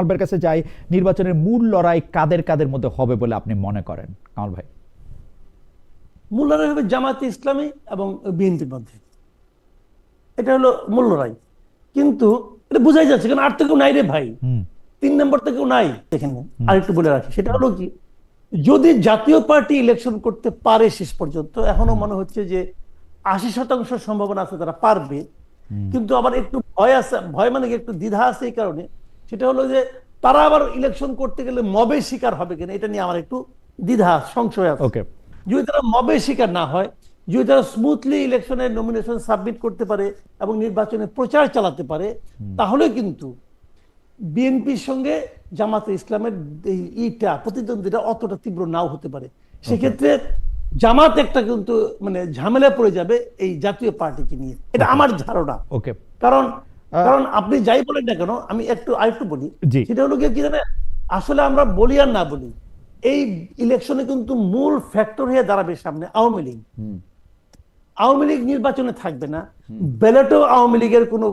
কামালের কাছে যাই নির্বাচনের মূল লড়াই কাদের কাদের মধ্যে হবে বলে আপনি মনে করেন? কামাল ভাই। মূল লড়াই হবে জামাতে ইসলামী এবং বিএনপির মধ্যে। এটা হলো মূল লড়াই। কিন্তু এটা বোঝাই যাচ্ছে কারণ আর তো কেউ নাই রে ভাই। তিন নম্বর তো কেউ নাই। দেখেন আর একটু বলে রাখি সেটা হলো কি যদি জাতীয় পার্টি ইলেকশন করতে পারে শেষ পর্যন্ত এখনও মনে হচ্ছে যে আশি শতাংশ সম্ভাবনা আছে তারা পারবে। কিন্তু আবার একটু ভয় আছে ভয় মানে কি একটু দ্বিধা আছে এই কারণে। সেটা হলো যে তারা আবার ইলেকশন করতে গেলে মবে শিকার হবে কিনা এটা নিয়ে আমার একটু দ্বিধা সংশয় আছে। ওকে যদি তারা মবে শিকার না হয় যদি তারা স্মুথলি ইলেকশনের নমিনেশন সাবমিট করতে পারে এবং নির্বাচনে প্রচার চালাতে পারে তাহলে কিন্তু বিএনপির সঙ্গে জামাতে ইসলামের ইটা প্রতিদ্বন্দ্বিতা অতটা তীব্র নাও হতে পারে। সেক্ষেত্রে জামাত একটা কিন্তু মানে ঝামেলা পড়ে যাবে এই জাতীয় পার্টিকে নিয়ে। এটা আমার ধারণা। ওকে কারণ কারণ আপনি যাই বলেন না কেন আমি একটু আরেকটু বলি। সেটা হলো কি জানেন আসলে আমরা বলি আর না বলি এই ইলেকশনে কিন্তু মূল ফ্যাক্টর হয়ে দাঁড়াবে সামনে আওয়ামী লীগ। আওয়ামী লীগ নির্বাচনে থাকবে না ব্যালটেও আওয়ামী লীগের কোনো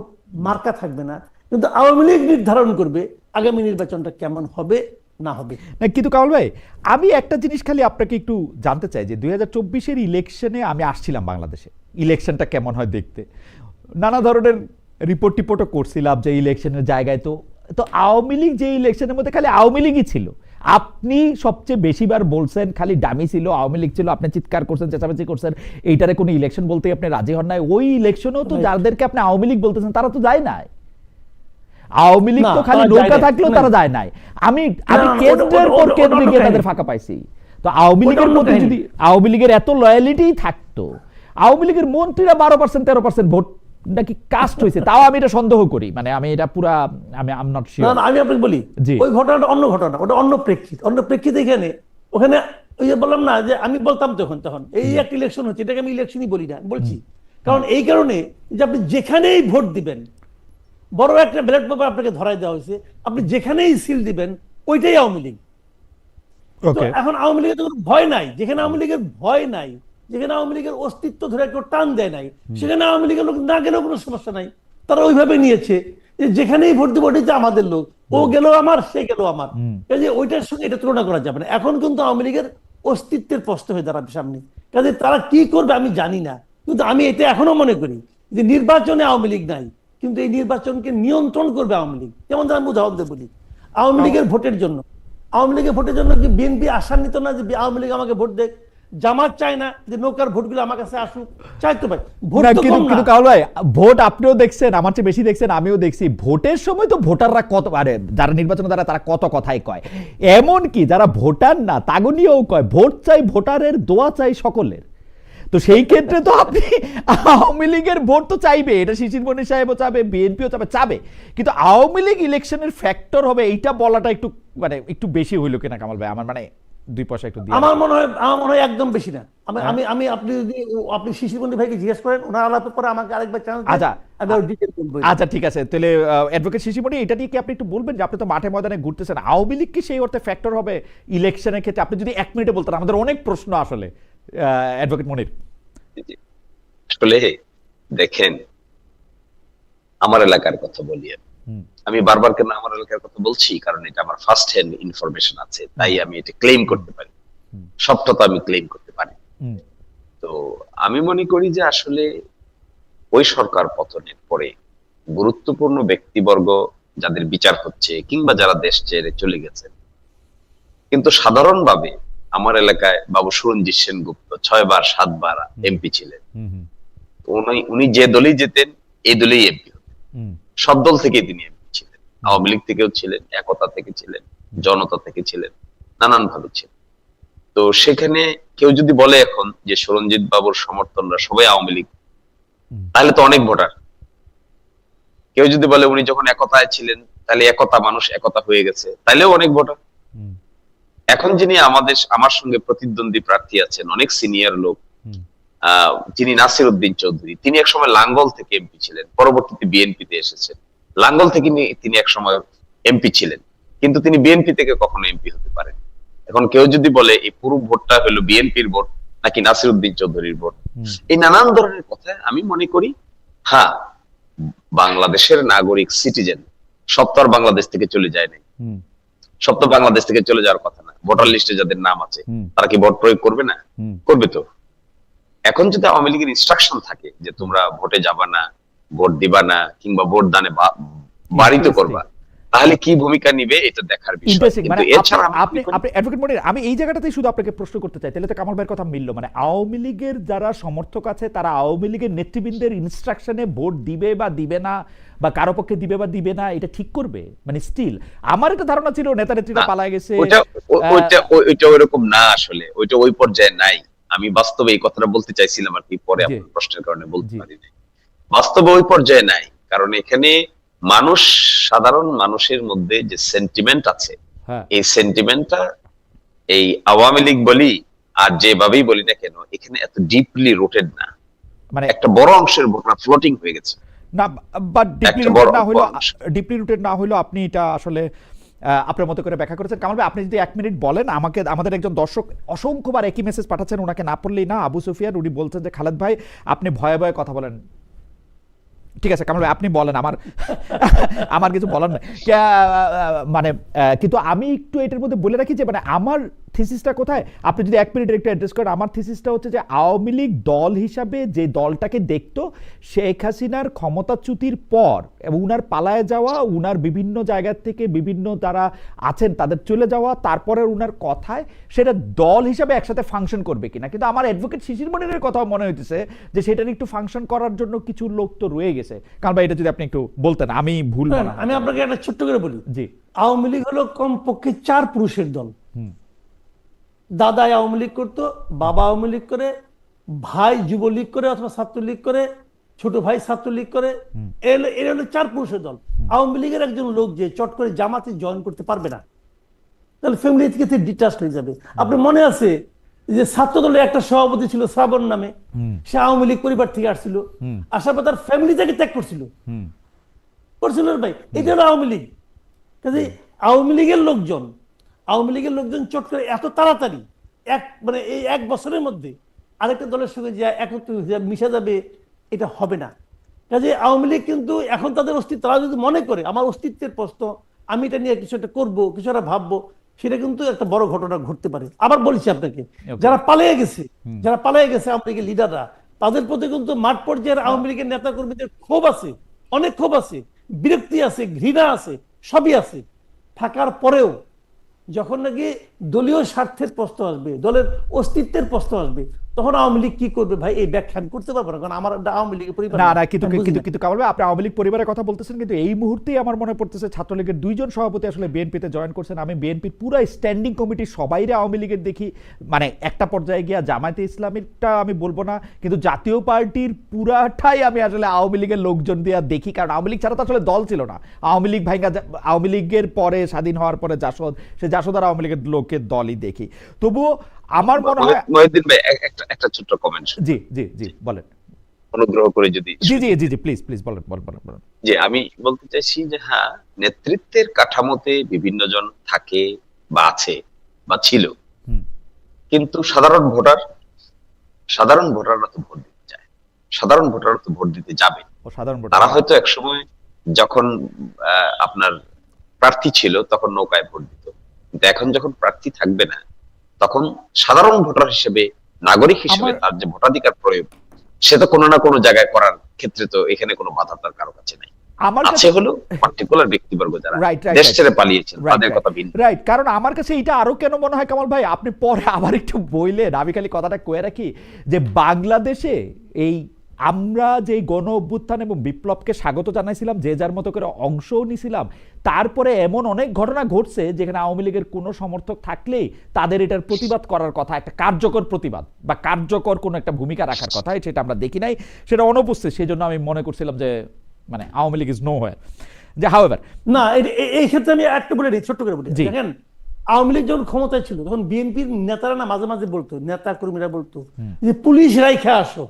মার্কা থাকবে না কিন্তু আওয়ামী লীগ নির্ধারণ করবে আগামী নির্বাচনটা কেমন হবে না হবে। না কিন্তু কামাল ভাই আমি একটা জিনিস খালি আপনাকে একটু জানতে চাই যে দুই হাজার চব্বিশের ইলেকশনে আমি আসছিলাম বাংলাদেশে ইলেকশনটা কেমন হয় দেখতে? নানা ধরনের রিপোর্ট টিপোর্টও করছিলাম যে ইলেকশনের জায়গায় তো। তো আওয়ামী লীগ যে ইলেকশনের মধ্যে খালি আওয়ামী লীগই ছিল। আপনি সবচেয়ে বেশিবার বলছেন খালি ডামি ছিল আওয়ামী লীগ ছিল আপনি চিৎকার করছেন চেঁচামেচি করছেন এইটারে কোনো ইলেকশন বলতে আপনি রাজি হন নাই। ওই ইলেকশনেও তো যাদেরকে আপনি আওয়ামী লীগ বলতেছেন তারা তো যায় নাই। আওয়ামী লীগ তো খালি নৌকা থাকলেও তারা যায় নাই। আমি আমি কেন্দ্রের পর কেন্দ্রে গিয়ে তাদের ফাঁকা পাইছি। তো আওয়ামী লীগের মধ্যে যদি আওয়ামী লীগের এত লয়ালিটি থাকতো আওয়ামী লীগের মন্ত্রীরা বারো পার্সেন্ট তেরো পার্সেন্ট ভোট নাকি কাস্ট হয়েছে? তাও আমি এটা সন্দেহ করি। মানে আমি এটা পুরা আমি আম নট শিওর না, আমি আপনাকে বলি। ওই ঘটনাটা অন্য ঘটনা ওটা অন্য প্রেক্ষিত। অন্য প্রেক্ষিত এখানে ওখানে ওই যে বললাম না যে আমি বলতাম তখন তখন এই একটা ইলেকশন হচ্ছে এটাকে আমি ইলেকশনই বলি না বলছি। কারণ এই কারণে যে আপনি যেখানেই ভোট দিবেন বড় একটা ব্যালট পেপার আপনাকে ধরাই দেওয়া হয়েছে আপনি যেখানেই সিল দিবেন ওইটাই আওয়ামী লীগ। ওকে এখন আওয়ামী লীগের ভয় নাই যেখানে আওয়ামী লীগের ভয় নাই যেখানে আওয়ামী লীগের অস্তিত্ব ধরে কেউ টান দেয় নাই সেখানে আওয়ামী লীগের লোক না গেলেও কোনো সমস্যা নাই। তারা ওইভাবে নিয়েছে যে যেখানেই ভোট দিব ওটাই আমাদের লোক। ও গেল আমার সে গেল আমার। কাজে ওইটার সঙ্গে এটা তুলনা করা যাবে না। এখন কিন্তু আওয়ামী লীগের অস্তিত্বের প্রশ্ন হয়ে দাঁড়াবে সামনে। কাজে তারা কি করবে আমি জানি না। কিন্তু আমি এটা এখনও মনে করি যে নির্বাচনে আওয়ামী লীগ নাই কিন্তু এই নির্বাচনকে নিয়ন্ত্রণ করবে আওয়ামী লীগ। যেমন আমি উদাহরণ দিয়ে বলি আওয়ামী লীগের ভোটের জন্য। আওয়ামী লীগের ভোটের জন্য কি বিএনপি আশান্বিত না যে আওয়ামী লীগ আমাকে ভোট দেখ জামাত চায় না যে নৌকার ভোটগুলো আমার কাছে আসুক। চাই তো ভাই ভোট কিন্তু কিন্তু কাউল ভাই ভোট আপনিও দেখছেন আমার চেয়ে বেশি দেখছেন আমিও দেখছি। ভোটের সময় তো ভোটাররা কত আরে যারা নির্বাচনে তারা তারা কত কথাই কয়। এমন কি যারা ভোটার না তাগনিয়েও কয় ভোট চাই ভোটারের দোয়া চাই সকলের। তো সেই ক্ষেত্রে তো আপনি আওয়ামী লীগের ভোট তো চাইবে এটা শিশির মনি সাহেবও চাবে বিএনপিও চাবে চাবে। কিন্তু আওয়ামী লীগ ইলেকশনের ফ্যাক্টর হবে এইটা বলাটা একটু মানে একটু বেশি হইল কিনা কামাল ভাই আমার মানে দুই পয়সা একটু দিয়ে আমার মনে হয় আমার মনে হয় একদম বেশি না। আমি আমি আমি আপনি যদি আপনি শিশিরবন্দি ভাইকে জিজ্ঞেস করেন ওনার আলাপের পরে আমাকে আরেকবার চ্যানেল আচ্ছা। আচ্ছা ঠিক আছে। তাহলে অ্যাডভোকেট শিশিমণি এটা নিয়ে কি আপনি একটু বলবেন যে আপনি তো মাঠে ময়দানে ঘুরতেছেন? আওয়ামী লীগ কি সেই অর্থে ফ্যাক্টর হবে ইলেকশনের ক্ষেত্রে? আপনি যদি এক মিনিটে বলতেন আমাদের অনেক প্রশ্ন আসলে অ্যাডভোকেট মনির। আসলে দেখেন আমার এলাকার কথা বলি আমি। আমি বারবার কেন আমার এলাকার কথা বলছি? কারণ এটা আমার ফার্স্ট হ্যান্ড ইনফরমেশন আছে তাই আমি এটা ক্লেম করতে পারি। সবটা তো আমি ক্লেম করতে পারি। তো আমি মনে করি যে আসলে ওই সরকার পতনের পরে গুরুত্বপূর্ণ ব্যক্তিবর্গ যাদের বিচার হচ্ছে কিংবা যারা দেশ ছেড়ে চলে গেছেন কিন্তু সাধারণভাবে আমার এলাকায় বাবু সুরঞ্জিত সেনগুপ্ত ছয়বার সাতবার এমপি ছিলেন। উনি উনি যে দলেই যেতেন এই দলেই এমপি হতেন। সব দল থেকেই তিনি এমপি ছিলেন। আওয়ামী লীগ থেকেও ছিলেন একতা থেকে ছিলেন জনতা থেকে ছিলেন নানান ভাবে ছিলেন। তো সেখানে কেউ যদি বলে এখন যে সুরঞ্জিত বাবুর সমর্থনরা সবাই আওয়ামী লীগ তাহলে তো অনেক ভোটার। কেউ যদি বলে উনি যখন একতায় ছিলেন তাহলে একতা মানুষ একতা হয়ে গেছে তাহলেও অনেক ভোটার। এখন যিনি আমাদের আমার সঙ্গে প্রতিদ্বন্দ্বী প্রার্থী আছেন অনেক সিনিয়র লোক যিনি নাসির উদ্দিন চৌধুরী তিনি একসময় লাঙ্গল থেকে এমপি ছিলেন পরবর্তীতে বিএনপিতে এসেছেন। লাঙ্গল থেকে তিনি একসময় এমপি ছিলেন কিন্তু তিনি বিএনপি থেকে কখনো এমপি হতে পারেন এখন কেউ যদি বলে এই পুরো ভোটটা হলো বিএনপির ভোট নাকি নাসির উদ্দিন চৌধুরীর ভোট? এই নানান ধরনের কথা আমি মনে করি হ্যাঁ বাংলাদেশের নাগরিক সিটিজেন আর বাংলাদেশ থেকে চলে যায় নাই। তো বাংলাদেশ থেকে চলে যাওয়ার কথা না। ভোটার লিস্টে যাদের নাম আছে তারা কি ভোট প্রয়োগ করবে না? করবে তো। এখন যদি আওয়ামী লীগের ইনস্ট্রাকশন থাকে যে তোমরা ভোটে যাবা না ভোট দিবা না কিংবা ভোট দানে বাড়িতে করবা তাহলে কি ভূমিকা নিবে এটা দেখার বিষয়। মানে কিন্তু এছাড়া আপনি- আপনি কি করি- আপনি অ্যাডভোকেট মনির আমি এই জায়গাটাতেই শুধু আপনাকে প্রশ্ন করতে চাই তাহলে তো কামাল ভাইয়ের কথা মিললো। মানে আওয়ামী লীগের যারা সমর্থক আছে তারা আওয়ামী লীগের নেতৃবৃন্দের ইনস্ট্রাকশনে ভোট দিবে বা দিবে না বা কারও পক্ষে দিবে বা দিবে না এটা ঠিক করবে? মানে স্টিল আমার একটা ধারণা ছিল নেতা নেত্রীরা পালায় গেছে ওইটা ওইটা ওইটা ওইরকম না আসলে ওইটা ওই পর্যায়ে নাই। আমি বাস্তবে এই কথাটা বলতে চাইছিলাম আর কি পরে আপনার প্রশ্নের কারণে বলতে পারি নাই বাস্তবে ওই পর্যায়ে নাই কারণ এখানে মানুষ সাধারণ মানুষের মধ্যে যে সেন্টিমেন্ট আছে হ্যাঁ। এই সেন্টিমেন্টটা এই আওয়ামী লীগ বলি আর যেভাবেই বলি না কেন এখানে এত ডিপলি রুটেড না। মানে একটা বড় অংশের ভোটার ফ্লোটিং হয়ে গেছে। না বাট ডিপলি রুটেড না হলো ডিপলি রুটেড না হলো আপনি এটা আসলে আপনার মতো করে ব্যাখ্যা করেছেন। কামাল ভাই, আপনি যদি এক মিনিট বলেন, আমাকে, আমাদের একজন দর্শক অসংখ্যবার একই মেসেজ পাঠাচ্ছেন, ওনাকে না পড়লেই না, আবু সুফিয়ার উনি বলছেন যে, খালেদ ভাই, আপনি ভয়ে ভয়ে কথা বলেন। ঠিক আছে, কামাল ভাই, আপনি বলেন, আমার আমার কিছু বলার নাই। মানে কিন্তু আমি একটু এটার মধ্যে বলে রাখি যে মানে আমার থিসিসটা কোথায়? আপনি যদি এক মিনিট একটু অ্যাড্রেস করেন আমার থিসিসটা হচ্ছে যে আওয়ামী লীগ দল হিসাবে যে দলটাকে দেখতো শেখ হাসিনার ক্ষমতাচ্যুতির পর এবং উনার পালায় যাওয়া উনার বিভিন্ন জায়গা থেকে বিভিন্ন যারা আছেন তাদের চলে যাওয়া তারপরে উনার কথায় সেটা দল হিসাবে একসাথে ফাংশন করবে কিনা? কিন্তু আমার অ্যাডভোকেট শিশির মনিরের কথা মনে হইতেছে যে সেটার একটু ফাংশন করার জন্য কিছু লোক তো রয়ে গেছে। কারণ ভাই এটা যদি আপনি একটু বলতেন আমি ভুল আমি আপনাকে একটা ছোট্ট করে বলি। জি। আওয়ামী লীগ হলো কমপক্ষে চার পুরুষের দল। দাদা আওয়ামী লীগ করতো বাবা আওয়ামী লীগ করে ভাই যুবলীগ করে অথবা ছাত্রলীগ করে ছোট ভাই ছাত্রলীগ করে এর- হলো চার পুরুষের দল। আওয়ামী লীগের একজন লোক যে চট করে জামাতে জয়েন করতে পারবে না তাহলে ফ্যামিলি থেকে ডিটাচ হয়ে যাবে। আপনার মনে আছে যে ছাত্র দলের একটা সভাপতি ছিল শ্রাবণ নামে সে আওয়ামী লীগ পরিবার থেকে আসছিল আসার পর তার ফ্যামিলি থেকে ত্যাগ করছিল। করছিল ভাই? এটা হলো আওয়ামী লীগ। কাজে আওয়ামী লীগের লোকজন আওয়ামী লীগের লোকজন চট করে এত তাড়াতাড়ি এক মানে এই এক বছরের মধ্যে আরেকটা দলের সঙ্গে যে একত্র হয়ে মিশে যাবে এটা হবে না। কাজে আওয়ামী লীগ কিন্তু এখন তাদের অস্তিত্ব তারা যদি মনে করে আমার অস্তিত্বের প্রশ্ন আমি এটা নিয়ে কিছু একটা করব কিছু একটা ভাববো সেটা কিন্তু একটা বড় ঘটনা ঘটতে পারে। আবার বলছি আপনাকে যারা পালিয়ে গেছে যারা পালিয়ে গেছে আওয়ামী লীগের লিডাররা তাদের প্রতি কিন্তু মাঠ পর্যায়ের আওয়ামী লীগের নেতা কর্মীদের ক্ষোভ আছে অনেক ক্ষোভ আছে। বিরক্তি আছে ঘৃণা আছে সবই আছে। থাকার পরেও যখন নাকি দলীয় স্বার্থের প্রশ্ন আসবে দলের অস্তিত্বের প্রশ্ন আসবে তখন আওয়ামী লীগ কি করবে ভাই? এই ব্যাখ্যা আমি করতে পারব না কারণ আমার আওয়ামী লীগের পরিবার না না কিন্তু কিন্তু। কিন্তু কামাল ভাই আপনি আওয়ামী লীগ পরিবারের কথা বলতেছেন কিন্তু এই মুহূর্তেই আমার মনে পড়তেছে ছাত্রলীগের দুইজন সভাপতি আসলে বিএনপিতে জয়েন করছেন। আমি বিএনপির পুরো স্ট্যান্ডিং কমিটির সবাইরে আওয়ামী লীগের দেখি মানে একটা পর্যায়ে গিয়া জামায়াতে ইসলামীরটা আমি বলব না কিন্তু জাতীয় পার্টির পুরাটাই আমি আসলে আওয়ামী লীগের লোকজন দিয়ে দেখি কারণ আওয়ামী লীগ ছাড়া তো আসলে দল ছিল না। আওয়ামী লীগ ভাইঙ্গা আওয়ামী লীগের পরে স্বাধীন হওয়ার পরে জাসদ সে জাসদ আর আওয়ামী লীগের লোকের দলই দেখি। তবুও আমার মনে হয় মহিউদ্দিন ভাই একটা একটা ছোট্ট কমেন্ট জি জি জি বলেন। অনুগ্রহ করে যদি জি জি জি জি প্লিজ প্লিজ বলেন বলেন বলেন যে আমি বলতে চাইছি যে হ্যাঁ নেতৃত্বের কাঠামোতে বিভিন্ন জন থাকে বা আছে বা ছিল। কিন্তু সাধারণ ভোটার সাধারণ ভোটাররা তো ভোট দিতে চায়। সাধারণ ভোটাররা তো ভোট দিতে যাবে। ও সাধারণ ভোটার। তারা হয়তো একসময় যখন আহ, আপনার প্রার্থী ছিল তখন নৌকায় ভোট দিত। কিন্তু এখন যখন প্রার্থী থাকবে না তখন সাধারণ ভোটার হিসেবে নাগরিক হিসেবে তার যে ভোটাধিকার প্রয়োগ সে তো কোনো না কোনো জায়গায় করার ক্ষেত্রে তো এখানে কোনো বাধা তার কারও কাছে নাই। আমার আছে কাছে হলো পার্টিকুলার ব্যক্তিবর্গ যারা দেশ ছেড়ে পালিয়েছেন তাদের কথা ভিন্ন। রাইট কারণ আমার কাছে এটা আরও কেন মনে হয় কামাল ভাই আপনি পরে আবার একটু বইলেন আমি খালি কথাটা কয়ে রাখি যে বাংলাদেশে এই আমরা যে গণ অভ্যুত্থান এবং বিপ্লবকে স্বাগত জানাইছিলাম যে যার মতো করে অংশও নিছিলাম তারপরে এমন অনেক ঘটনা ঘটছে যেখানে আওয়ামী লীগের কোনো সমর্থক থাকলেই তাদের এটার প্রতিবাদ করার কথা একটা কার্যকর প্রতিবাদ বা কার্যকর কোনো একটা ভূমিকা রাখার কথা সেটা আমরা দেখি নাই। সেটা অনুপস্থিত সেই জন্য আমি মনে করছিলাম যে মানে আওয়ামী লীগ ইজ নো হয়ে যে হাওয়েভার না এই- ক্ষেত্রে আমি একটা বলে দিই ছোট্ট করে বলি দেখেন আওয়ামী লীগ যখন ক্ষমতায় ছিল তখন বিএনপির নেতারা না মাঝে মাঝে বলতো নেতা কর্মীরা বলতো যে পুলিশ রাইখা আসো।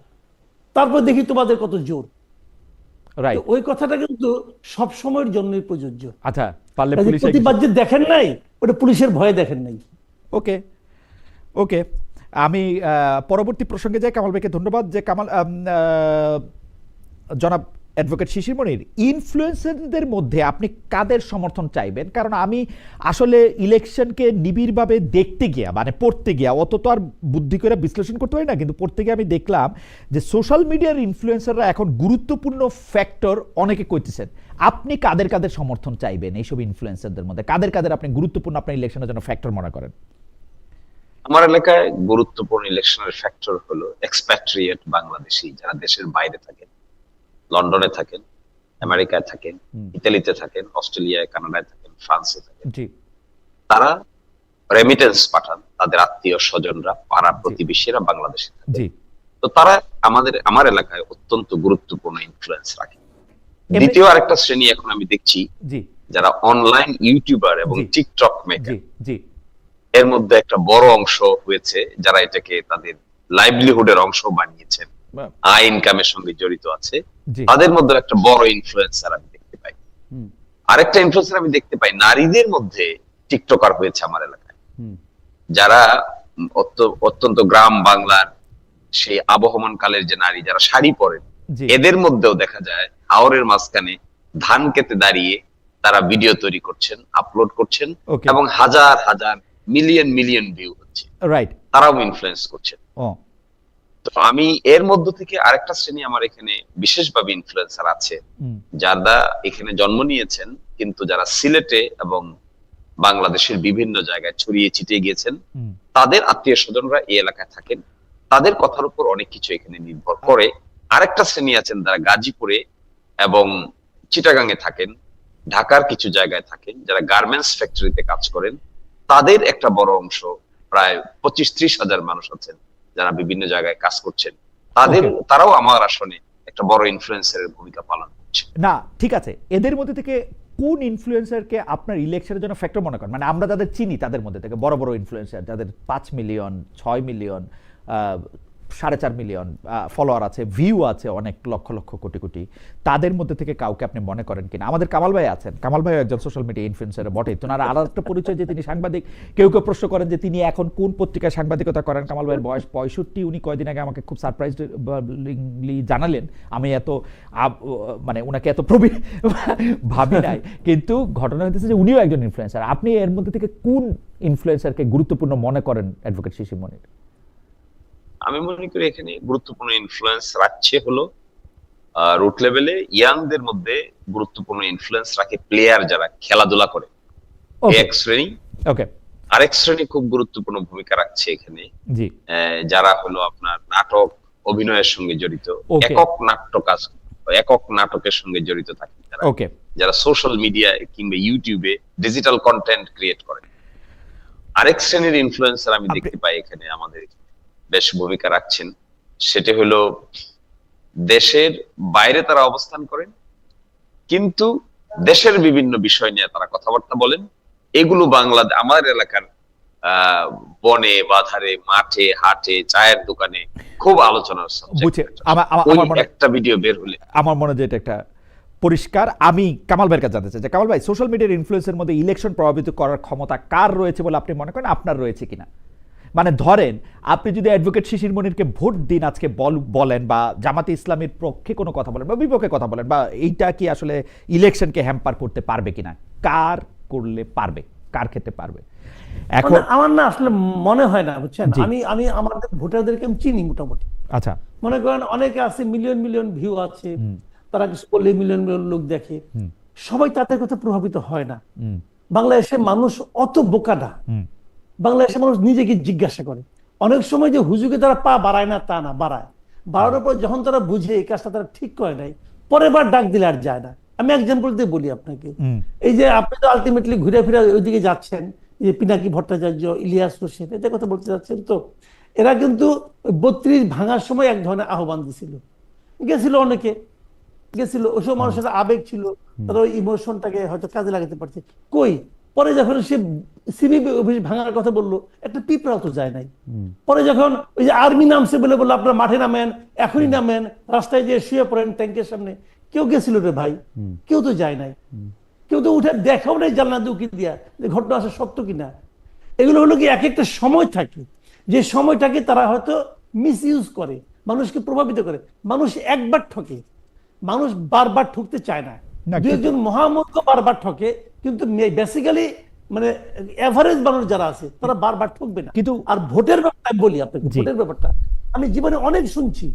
তারপর দেখি তোমাদের কত জোর। রাইট ওই কথাটা কিন্তু সব সময়ের জন্যই প্রযোজ্য। আচ্ছা পারলে প্রতিবাদ যে দেখেন নাই ওটা পুলিশের ভয়ে দেখেন নাই। ওকে ওকে। আমি আহ, পরবর্তী প্রসঙ্গে যাই কামাল ভাইকে ধন্যবাদ যে কামাল জনাব অ্যাডভোকেট শিশিরমণির ইনফ্লুয়েন্সারদের মধ্যে আপনি কাদের সমর্থন চাইবেন? কারণ আমি আসলে ইলেকশনকে নিবিড়ভাবে দেখতে গিয়া মানে পড়তে গিয়া, অত তো আর বুদ্ধি করে বিশ্লেষণ করতে পারি না, কিন্তু পড়তে গিয়ে আমি দেখলাম যে সোশ্যাল মিডিয়ার ইনফ্লুয়েন্সাররা এখন গুরুত্বপূর্ণ ফ্যাক্টর অনেকে কইতেছেন। আপনি কাদের কাদের সমর্থন চাইবেন এইসব ইনফ্লুয়েন্সারদের মধ্যে? কাদের কাদের আপনি গুরুত্বপূর্ণ আপনার ইলেকশনের জন্য ফ্যাক্টর মনে করেন? আমার এলাকায় গুরুত্বপূর্ণ ইলেকশনের ফ্যাক্টর হলো এক্সপ্যাট্রিয়েট বাংলাদেশি, যারা দেশের বাইরে থাকেন লন্ডনে থাকেন আমেরিকায় থাকেন ইতালিতে থাকেন অস্ট্রেলিয়ায় কানাডায় থাকেন ফ্রান্সে থাকেন। তারা রেমিটেন্স পাঠান তাদের আত্মীয় স্বজনরা পাড়া প্রতিবেশীরা বাংলাদেশে থাকেন। জি। তো তারা আমাদের আমার এলাকায় অত্যন্ত গুরুত্বপূর্ণ ইনফ্লুয়েন্স রাখে। দ্বিতীয় আরেকটা শ্রেণি এখন আমি দেখছি যারা অনলাইন ইউটিউবার এবং টিকটক মেকার এর মধ্যে একটা বড় অংশ হয়েছে যারা এটাকে তাদের লাইভলিহুডের অংশ বানিয়েছেন। আয় ইনকামের সঙ্গে জড়িত আছে। তাদের মধ্যে একটা বড় ইনফ্লুয়েন্সার আমি দেখতে পাই। আরেকটা ইনফ্লুয়েন্সার আমি দেখতে পাই নারীদের মধ্যে টিকটকার হয়েছে আমার এলাকায়। যারা অত্যন্ত গ্রাম বাংলার সেই আবহমান কালের যে নারী যারা শাড়ি পরেন এদের মধ্যেও দেখা যায় হাওরের মাঝখানে ধান কেটে দাঁড়িয়ে তারা ভিডিও তৈরি করছেন আপলোড করছেন এবং হাজার হাজার মিলিয়ন মিলিয়ন ভিউ হচ্ছে। রাইট তারাও ইনফ্লুয়েন্স করছেন। তো আমি এর মধ্য থেকে আরেকটা শ্রেণি আমার এখানে বিশেষভাবে ইনফ্লুয়েন্সার আছে যারা এখানে জন্ম নিয়েছেন কিন্তু যারা সিলেটে এবং বাংলাদেশের বিভিন্ন জায়গায় ছড়িয়ে ছিটিয়ে গিয়েছেন তাদের আত্মীয় স্বজনরা এই এলাকায় থাকেন। তাদের কথার উপর অনেক কিছু এখানে নির্ভর করে। আরেকটা শ্রেণি আছেন যারা গাজীপুরে এবং চিটাগাঙে থাকেন ঢাকার কিছু জায়গায় থাকেন যারা গার্মেন্টস ফ্যাক্টরিতে কাজ করেন। তাদের একটা বড় অংশ প্রায় পঁচিশ ত্রিশ হাজার মানুষ আছেন। যারা বিভিন্ন জায়গায় কাজ করছেন তাদের তারাও আমার আসনে একটা বড় ইনফ্লুয়েন্সারের ভূমিকা পালন করছে। না ঠিক আছে। এদের মধ্যে থেকে কোন ইনফ্লুয়েন্সারকে আপনার ইলেকশনের জন্য ফ্যাক্টর মনে করেন? মানে আমরা যাদের চিনি তাদের মধ্যে থেকে বড় বড় ইনফ্লুয়েন্সার যাদের পাঁচ মিলিয়ন ছয় মিলিয়ন সাড়ে চার মিলিয়ন ফলোয়ার আছে ভিউ আছে অনেক লক্ষ লক্ষ কোটি কোটি। তাদের মধ্যে থেকে কাউকে আপনি মনে করেন কিনা? আমাদের কামাল ভাই আছেন। কামাল ভাই একজন সোশ্যাল মিডিয়া ইনফ্লুয়েন্সার বটে। তোনার আর একটা পরিচয় যে তিনি সাংবাদিক, কেউ কেউ প্রশ্ন করেন যে তিনি এখন কোন পত্রিকায় সাংবাদিকতা করেন? কামাল ভাইয়ের বয়স পঁয়ষট্টি, উনি কয়দিন আগে আমাকে খুব সারপ্রাইজলি জানালেন। আমি এত মানে ওনাকে এত প্রবীণ ভাবি নাই। কিন্তু ঘটনা হইতেছে যে উনিও একজন ইনফ্লুয়েন্সার আপনি এর মধ্যে থেকে কোন ইনফ্লুয়েন্সারকে গুরুত্বপূর্ণ মনে করেন অ্যাডভোকেট শিশির মনির? আমি মনে করি এখানে গুরুত্বপূর্ণ ইনফ্লুয়েন্স রাখছে হলো রুট লেভেলে ইয়াংদের মধ্যে গুরুত্বপূর্ণ ইনফ্লুয়েন্স রাখে প্লেয়ার যারা খেলাধুলা করে। এক শ্রেণি। ওকে আরেক শ্রেণি খুব গুরুত্বপূর্ণ ভূমিকা রাখছে এখানে। জি। যারা হলো আপনার নাটক অভিনয়ের সঙ্গে জড়িত। একক নাট্য কাজ একক নাটকের সঙ্গে জড়িত থাকে যারা। ওকে যারা সোশ্যাল মিডিয়ায় কিংবা ইউটিউবে ডিজিটাল কন্টেন্ট ক্রিয়েট করে। আরেক শ্রেণির ইনফ্লুয়েন্সার আমি দেখতে পাই এখানে আমাদের বেশ ভূমিকা রাখছেন। সেটা হলো দেশের বাইরে তারা অবস্থান করেন কিন্তু দেশের বিভিন্ন বিষয় নিয়ে তারা কথাবার্তা বলেন। এগুলো বাংলাদেশ আমার এলাকার বনে বাধারে মাঠে হাটে চায়ের দোকানে খুব আলোচনার subject একটা। মনে ভিডিও বের হলে। আমার মনে হয় যে এটা একটা পরিষ্কার। আমি কামাল ভাইয়ের কাছে জানতে চাই যে কামাল ভাই সোশ্যাল মিডিয়ার ইনফ্লুয়েন্সের মধ্যে ইলেকশন প্রভাবিত করার ক্ষমতা কার রয়েছে বলে আপনি মনে করেন? আপনার রয়েছে কিনা? মানে ধরেন আপনি যদি অ্যাডভোকেট শিশির মনিরকে ভোট দিন আজকে বল- বলেন বা জামাতে ইসলামের পক্ষে কোনো কথা বলেন বা বিপক্ষে কথা বলেন বা এইটা কি আসলে ইলেকশনকে হ্যাম্পার করতে পারবে কিনা? কার করলে পারবে? কার খেতে পারবে? এখন মানে আমার না আসলে মনে হয় না বুঝছেন। আমি আমি আমাদের ভোটারদেরকে আমি চিনি মোটামুটি। আচ্ছা। মনে করেন অনেকে আছে মিলিয়ন মিলিয়ন ভিউ আছে তারা কিছু করলে মিলিয়ন মিলিয়ন লোক দেখে। সবাই তাদের কথা প্রভাবিত হয় না। বাংলাদেশের মানুষ অত বোকা না। বাংলাদেশের মানুষ নিজেকে জিজ্ঞাসা করে। অনেক সময় যে হুজুকে তারা পা বাড়ায় না তা না বাড়ায়। বাড়ানোর পর যখন তারা বুঝে এই কাজটা তারা ঠিক করে নাই পরের বার ডাক দিলে আর যায় না। আমি এক্সাম্পল দিয়ে বলি আপনাকে। এই যে আপনি তো আলটিমেটলি ঘুরে ফিরে ওইদিকে যাচ্ছেন যে পিনাকি ভট্টাচার্য ইলিয়াস হোসেন এদের কথা বলতে যাচ্ছেন তো এরা কিন্তু বত্রিশ ভাঙার সময় এক ধরনের আহ্বান দিছিল। গেছিল অনেকে গেছিল। ওসব মানুষের আবেগ ছিল তারা ওই ইমোশনটাকে হয়তো কাজে লাগাতে পারছে। কই? পরে যখন সে সিবি অফিস ভাঙার কথা বলল একটা পিঁপড়াও তো যায় নাই। পরে যখন ওই যে আর্মি নামছে বলে বলল আপনারা মাঠে নামেন এখনই নামেন রাস্তায় যে শুয়ে পড়েন ট্যাঙ্কের সামনে। কেউ গেছিল রে ভাই। কেউ তো যায় নাই। কেউ তো উঠে দেখাও নাই জানলা উকি দিয়া যে ঘটনা আছে সত্য কিনা। এগুলো হলো কি এক একটা সময় থাকে। যে সময়টাকে তারা হয়তো মিস ইউজ করে মানুষকে প্রভাবিত করে। মানুষ একবার ঠকে। মানুষ বারবার ঠকতে চায় না, দু একজন মহামূর্খ বারবার ঠকে কিন্তু বেসিক্যালি মানে এভারেজ মানুষ যারা আছে তারা বারবার ঠকবে না। কিন্তু- আর ভোটের ব্যাপারটা আমি বলি আপনাকে ভোটের ব্যাপারটা। আমি জীবনে অনেক শুনছি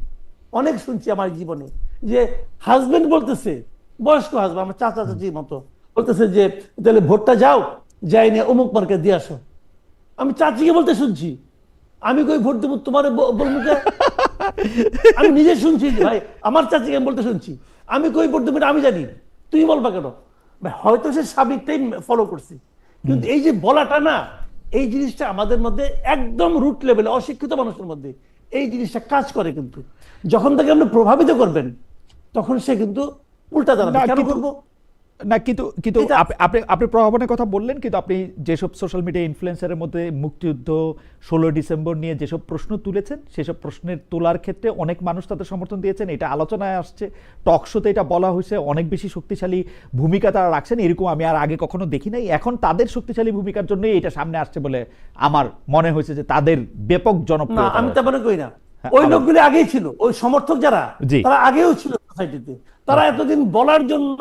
অনেক শুনছি আমার জীবনে যে হাজবেন্ড বলতেছে বয়স্ক হাজবেন্ড আমার চাচা চাচির মতো বলতেছে যে তাহলে ভোটটা যাও যাই নিয়ে অমুক মার্কে দিয়ে আসো। আমি চাচিকে বলতে শুনছি আমি কই ভোট দেবো তোমার বলব আমি নিজে শুনছি ভাই আমার চাচিকে আমি বলতে শুনছি আমি কই ভোট দেবো আমি জানি। তুই বলবা কেন? হয়তো সে সাবিকটাই ফলো করছি। কিন্তু এই যে বলাটা না এই জিনিসটা আমাদের মধ্যে একদম রুট লেভেলে অশিক্ষিত মানুষের মধ্যে এই জিনিসটা কাজ করে কিন্তু। যখন তাকে আপনি প্রভাবিত করবেন তখন সে কিন্তু উল্টা দাঁড়াবে। কেন করব? না কিন্তু কিন্তু আপনি আপনি প্রভাবনের কথা বললেন কিন্তু আপনি যেসব সোশ্যাল মিডিয়া ইনফ্লুয়েন্সারের মধ্যে মুক্তিযুদ্ধ ষোলো ডিসেম্বর নিয়ে যেসব প্রশ্ন তুলেছেন সেসব প্রশ্নের তোলার ক্ষেত্রে অনেক মানুষ তাদের সমর্থন দিয়েছেন এটা আলোচনায় আসছে টক শোতে এটা বলা হয়েছে অনেক বেশি শক্তিশালী ভূমিকা তারা রাখছেন এরকম আমি আর আগে কখনো দেখি নাই এখন তাদের শক্তিশালী ভূমিকার জন্যই এটা সামনে আসছে বলে আমার মনে হয়েছে যে তাদের ব্যাপক না জনপ্রিয়তা আমি। তা মনে করি না হ্যাঁ, ওই লোকগুলি আগেই ছিল ওই সমর্থক যারা। তারা আগেও ছিল সোসাইটিতে তারা এতদিন বলার জন্য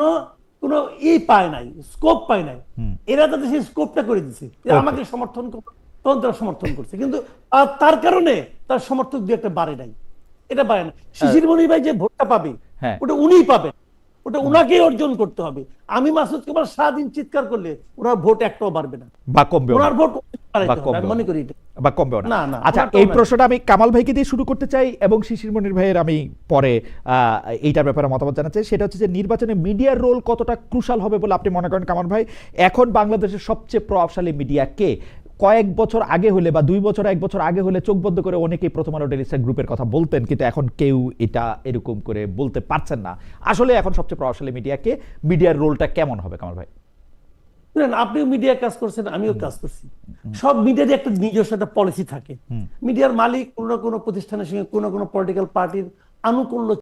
কোনো ই পায় নাই স্কোপ পায় নাই। এরা তাদের সেই স্কোপটা করে দিছে। আমাকে সমর্থন তখন তারা সমর্থন করছে। কিন্তু তার কারণে তার সমর্থক দু একটা বাড়ে নাই। এটা বাড়ে না। শিশির মনি ভাই যে ভোটটা পাবে হ্যাঁ। ওটা উনিই পাবেন ওটা উনাকেই অর্জন করতে হবে। আমি মাসুদ কুমার সারাদিন চিৎকার করলে ওনার ভোট একটাও বাড়বে না। বা কমবেও না। ওনার ভোট। মনে করি বা কমবেও না। আচ্ছা এই প্রশ্নটা আমি কামাল ভাইকে দিয়ে শুরু করতে চাই এবং শিশির মনির ভাইয়ের আমি পরে আহ, এইটার ব্যাপারে মতামত জানাতে চাই। সেটা হচ্ছে যে নির্বাচনে মিডিয়ার রোল কতটা ক্রুশাল হবে বলে আপনি মনে করেন কামাল ভাই? এখন বাংলাদেশের সবচেয়ে প্রভাবশালী মিডিয়া কে? কয়েক বছর আগে হলে বা দুই বছর এক বছর আগে হলে চোখ বন্ধ করে অনেকেই প্রথম আলো টেলিস্টার গ্রুপের কথা বলতেন কিন্তু এখন কেউ এটা এরকম করে বলতে পারছেন না। আসলে এখন সবচেয়ে প্রভাবশালী মিডিয়াকে মিডিয়ার রোলটা কেমন হবে কামাল ভাই? আপনিও মিডিয়া কাজ করছেন আমিও কাজ করছি। সব মিডিয়ারই একটা নিজস্ব একটা পলিসি থাকে। মিডিয়ার মালিক কোনো না কোনো প্রতিষ্ঠানের সঙ্গে কোনো কোনো পলিটিক্যাল পার্টির আনুকূল্য